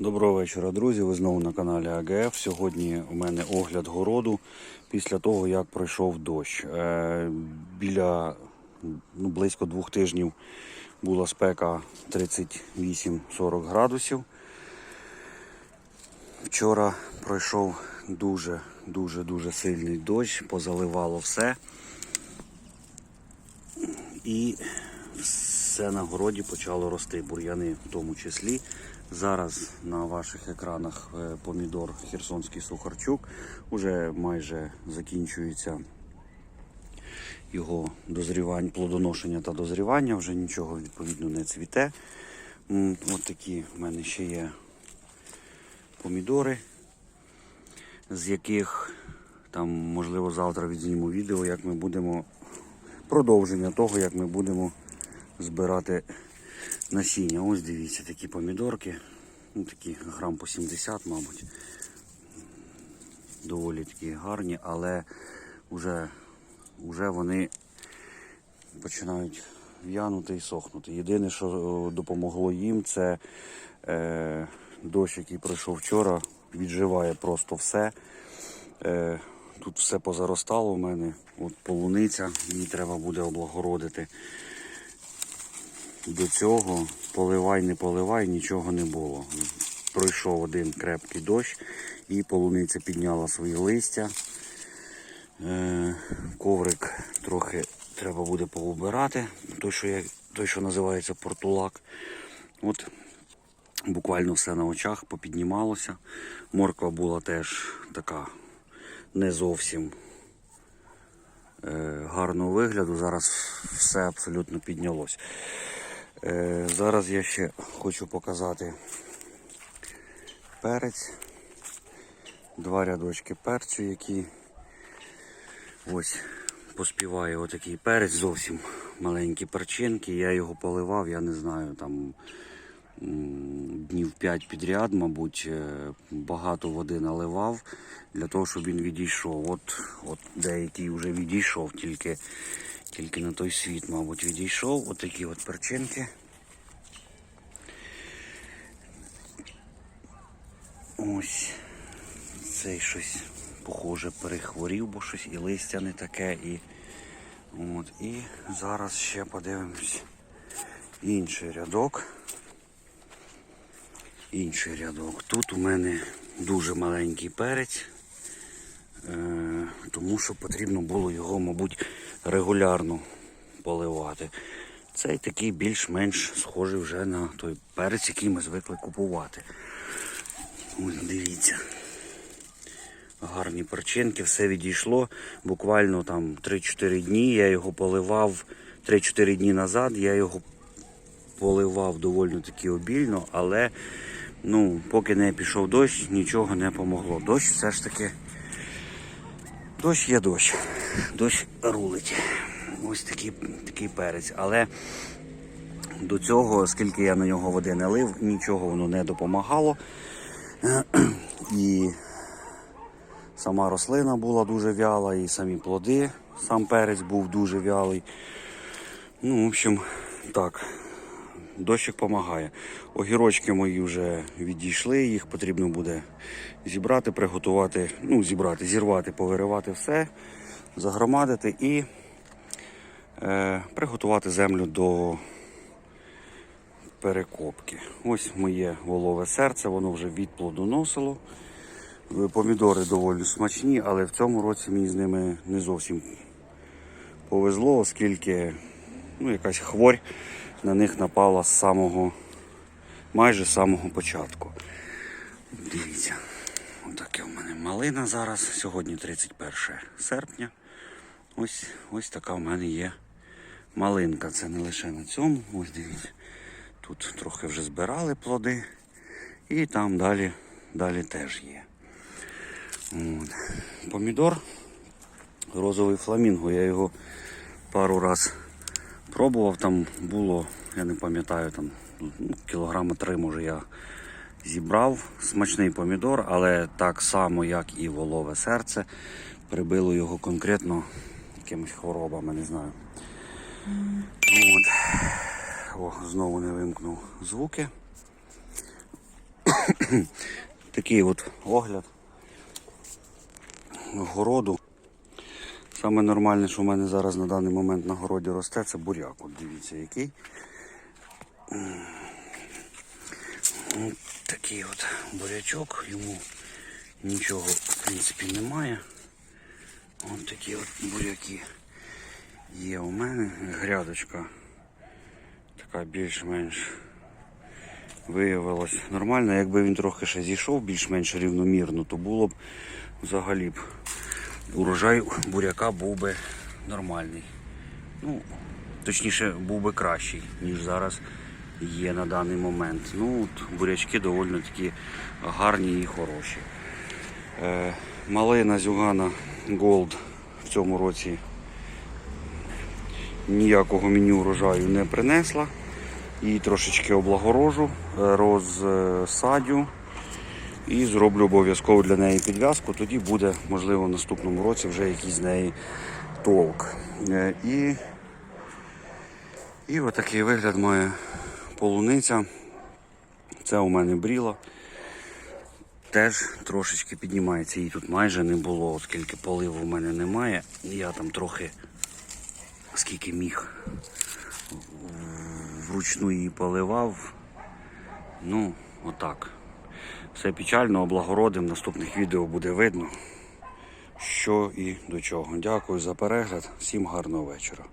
Доброго вечора, друзі. Ви знову на каналі АГФ. Сьогодні у мене огляд городу після того, як пройшов дощ. Е, біля ну, близько двох тижнів була спека 38-40 градусів. Вчора пройшов дуже, дуже, дуже сильний дощ, позаливало все. І все на городі почало рости, бур'яни в тому числі. Зараз на ваших екранах е, помідор Херсонський Сухарчук. Уже майже закінчується його дозрівання, плодоношення та дозрівання. Вже нічого відповідно не цвіте. От такі в мене ще є помідори, з яких там, можливо, завтра відзніму відео, як ми будемо продовження того, як ми будемо збирати насіння. Ось дивіться, такі помідорки. Ну, такі грам по 70, мабуть. Доволі такі гарні, але вже, вже вони починають в'янути і сохнути. Єдине, що е, допомогло їм, це е, дощ, який пройшов вчора, відживає просто все. Е, тут все позаростало у мене. От полуниця, її треба буде облагородити. До цього поливай, не поливай, нічого не було. Пройшов один крепкий дощ і полуниця підняла свої листя. Е, коврик трохи треба буде поубирати, той, що, я, той, що називається портулак. От буквально все на очах попіднімалося. Морква була теж така не зовсім е, гарного вигляду. Зараз все абсолютно піднялось. Е, зараз я ще хочу показати перець. Два рядочки перцю, які ось поспіває отакий перець, зовсім маленькі перчинки. Я його поливав, я не знаю, там днів 5 підряд, мабуть, е, багато води наливав для того, щоб він відійшов. От, от деякий вже відійшов, тільки, тільки на той світ, мабуть, відійшов. Отакі от перчинки. Ось цей щось похоже перехворів, бо щось і листя не таке. І, от, і зараз ще подивимось інший рядок. Інший рядок. Тут у мене дуже маленький перець, е, тому що потрібно було його, мабуть, регулярно поливати. Цей такий більш-менш схожий вже на той перець, який ми звикли купувати. Ось дивіться. Гарні перчинки, все відійшло. Буквально там 3-4 дні я його поливав 3-4 дні назад. Я його поливав доволі таки обільно, але ну, поки не пішов дощ, нічого не помогло. Дощ все ж таки. Дощ є дощ. Дощ рулить. Ось такий, такий перець. Але до цього, оскільки я на нього води не лив, нічого воно не допомагало. І сама рослина була дуже вяла, і самі плоди, сам перець був дуже вялий. Ну, в общем, так, дощик допомагає. Огірочки мої вже відійшли, їх потрібно буде зібрати, приготувати, ну, зібрати, зірвати, повиривати все, загромадити і е, приготувати землю до перекопки. Ось моє волове серце, воно вже відплодоносило. Е, Помідори доволі смачні, але в цьому році мені з ними не зовсім повезло, оскільки ну, якась хворь на них напала з самого, майже з самого початку. Дивіться, отаке в мене малина зараз. Сьогодні 31 серпня. Ось, ось така в мене є малинка. Це не лише на цьому. Ось дивіться. Тут трохи вже збирали плоди. І там далі, далі теж є. От. Помідор розовий фламінго. Я його пару раз пробував. Там було, я не пам'ятаю, там ну, кілограма три може я зібрав. Смачний помідор, але так само, як і волове серце, прибило його конкретно якимись хворобами, не знаю. От. О, знову не вимкнув звуки. Такий от огляд городу. Саме нормальне, що в мене зараз на даний момент на городі росте, це буряк. От дивіться який. От такий от бурячок, йому нічого в принципі немає. Ось такі от буряки є у мене. Грядочка така більш-менш виявилась нормальна. Якби він трохи ще зійшов більш-менш рівномірно, то було б взагалі б урожай буряка був би нормальний. Ну, точніше, був би кращий, ніж зараз є на даний момент. Ну, от бурячки доволі такі гарні і хороші. Е, малина Зюгана Gold в цьому році ніякого мені урожаю не принесла. Її трошечки облагорожу, е, розсадю і зроблю обов'язково для неї підв'язку. Тоді буде, можливо, в наступному році вже якийсь з неї толк. Е, І, і отакий вигляд має полуниця. Це у мене бріла. Теж трошечки піднімається. Її тут майже не було, оскільки поливу у мене немає. Я там трохи, скільки міг, вручну її поливав. Ну, отак. Все печально, облагородим. В наступних відео буде видно, що і до чого. Дякую за перегляд. Всім гарного вечора.